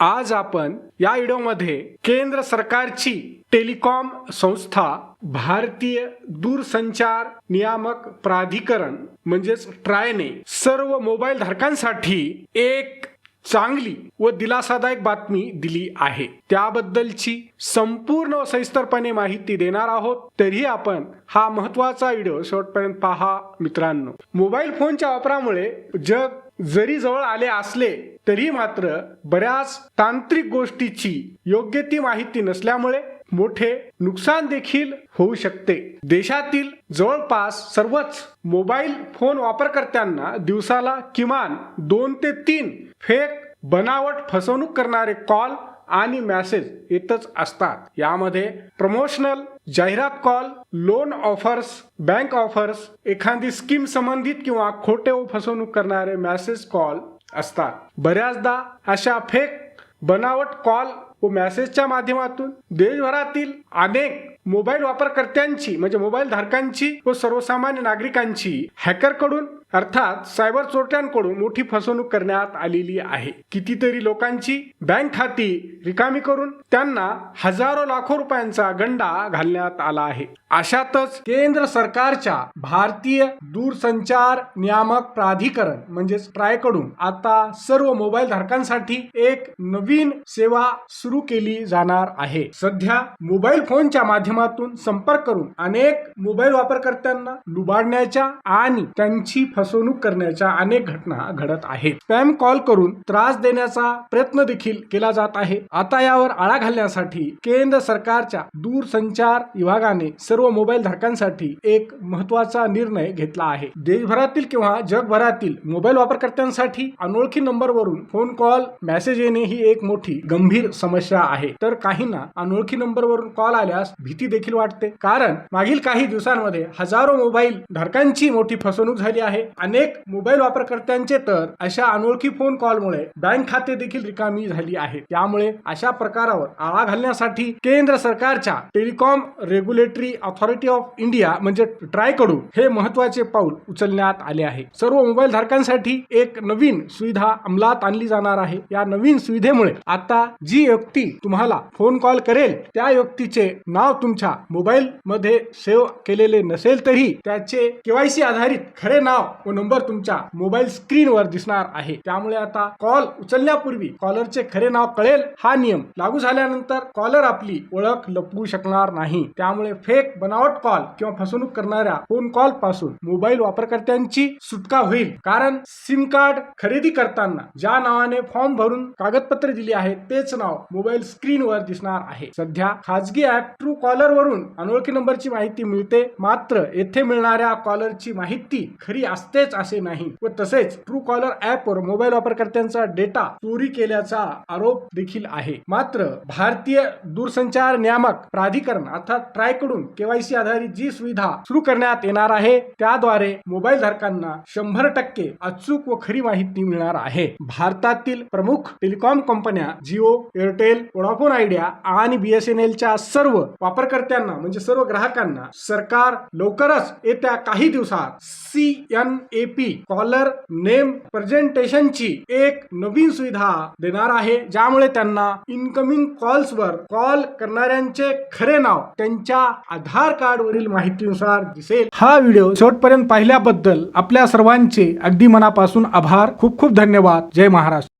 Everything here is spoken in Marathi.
आज आपण या व्हिडिओमध्ये केंद्र सरकारची टेलिकॉम संस्था भारतीय दूरसंचार नियामक प्राधिकरण म्हणजेच ट्रायने सर्व मोबाईल धारकांसाठी एक चांगली व दिलासादायक बातमी दिली आहे. त्याबद्दलची संपूर्ण व सविस्तरपणे माहिती देणार आहोत. तरीही आपण हा महत्त्वाचा व्हिडिओ शेवटपर्यंत पहा मित्रांनो. मोबाईल फोनच्या वापरामुळे जग जरी जवळ आले असले तरी मात्र बऱ्याच तांत्रिक गोष्टीची योग्य ती माहिती नसल्यामुळे मोठे नुकसान देखील होऊ शकते. देशातील जवळपास सर्वच मोबाईल फोन वापरकर्त्यांना दिवसाला किमान दोन ते तीन फेक बनावट फसवणूक करणारे कॉल आणि मॅसेज येतच असतात. यामध्ये प्रमोशनल जाहिरात call loan offers bank offers एखादी स्कीम संबंधित किंवा खोटे व फसवणूक करणारे मॅसेज कॉल असतात. बऱ्याचदा अशा फेक बनावट कॉल व मॅसेजच्या माध्यमातून देशभरातील अनेक मोबाईल वापरकर्त्यांची म्हणजे मोबाईल धारकांची व सर्वसामान्य नागरिकांची हॅकरकडून अर्थात सायबर चोरट्यांकडून मोठी फसवणूक करण्यात आलेली आहे. कितीतरी लोकांची बँक खाती रिकामी करून त्यांना हजारो लाखो रुपयांचा गंडा घालण्यात आला आहे. अशातच केंद्र सरकारच्या भारतीय दूरसंचार नियामक प्राधिकरण म्हणजेच ट्रायकडून आता सर्व मोबाईल धारकांसाठी एक नवीन सेवा सुरू केली जाणार आहे. सध्या मोबाईल फोनच्या माध्यमातून संपर्क करून अनेक मोबाईल वापरकर्त्यांना लुबाडण्याच्या आणि त्यांची फसवणूक करण्याच्या अनेक घटना घडत आहेत. स्पॅम कॉल करून त्रास देण्याचा प्रयत्न देखील केला जात आहे. आता यावर आळा घालण्यासाठी केंद्र सरकारच्या दूरसंचार विभागाने सर्व मोबाईल धारकांसाठी एक महत्त्वाचा निर्णय घेतला आहे. देशभरातील किंवा जगभरातील मोबाईल वापरकर्त्यांसाठी अनोळखी नंबरवरून फोन कॉल मेसेज येणे ही एक मोठी गंभीर समस्या आहे. तर काहींना अनोळखी नंबरवरून कॉल आल्यास भीती देखील वाटते. कारण मागील काही दिवसांमध्ये हजारो मोबाईल धारकांची मोठी फसवणूक झाली आहे. अनेक मोबाईल वापरकर्त्यांचे तर अशा अनोळखी फोन कॉलमुळे बँक खाते देखील रिकामी झाली आहेत त्यामुळे अशा प्रकारावर आळा घालण्यासाठी केंद्र सरकारच्या telecom regulatory authority of India म्हणजे ट्रायकडून हे महत्त्वाचे पाऊल उचलण्यात आले आहे. सर्व मोबाईल धारकांसाठी एक नवीन सुविधा अंमलात आणली जाणार आहे. या नवीन सुविधेमुळे आता जी व्यक्ती तुम्हाला फोन कॉल करेल त्या व्यक्तीचे नाव तुमच्या मोबाईल मध्ये सेव्ह केलेले नसेल तरी त्याचे केवायसी आधारित खरे नाव व नंबर तुमच्या मोबाईल स्क्रीनवर दिसणार आहे. त्यामुळे आता कॉल उचलण्यापूर्वी कॉलरचे खरे नाव कळेल हा नियम लागू झाल्यानंतर कॉलर आपली ओळख लपवू शकणार नाही. त्यामुळे फेक बनावट कॉल किंवा फसवणूक करणाऱ्या फोन कॉलपासून मोबाईल वापरकर्त्यांची सुटका होईल. कारण सिम कार्ड खरेदी करताना ज्या नावाने फॉर्म भरून कागदपत्रे दिली आहे तेच नाव मोबाईल स्क्रीनवर दिसणार आहे. सध्या खाजगी ऍप ट्रू कॉलर वरून अनोळखी नंबरची माहिती मिळते. मात्र येथे मिळणाऱ्या कॉलरची माहिती खरी असतेच असे नाही. व तसेच ट्रू कॉलर ऍप वर मोबाईल वापरकर्त्यांचा डेटा चोरी केल्याचा आरोप देखील आहे. मात्र भारतीय दूरसंचार नियामक प्राधिकरण अर्थात ट्रायकडून केवायसी आधारित जी सुविधा सुरू करण्यात येणार आहे त्याद्वारे मोबाईल धारकांना शंभर टक्के अचूक व खरी माहिती मिळणार आहे. भारतातील प्रमुख टेलिकॉम कंपन्या जिओ एअरटेल वोडाफोन आयडिया आणि बीएसएनएलच्या सर्व वापरकर्त्यांना म्हणजे सर्व ग्राहकांना सरकार लवकरच येत्या काही दिवसात C N A P caller name प्रेझेंटेशनची एक नवीन सुविधा देणार आहे ज्यामुळे त्यांना इनकमिंग कॉल्स वर कॉल करणाऱ्यांचे खरे नाव त्यांच्या आधार कार्ड वरील माहितीनुसार दिसेल. हा व्हिडिओ शेवटपर्यंत पाहिल्याबद्दल आपल्या सर्वांचे अगदी मनापासून आभार. खूप खूप धन्यवाद. जय महाराष्ट्र.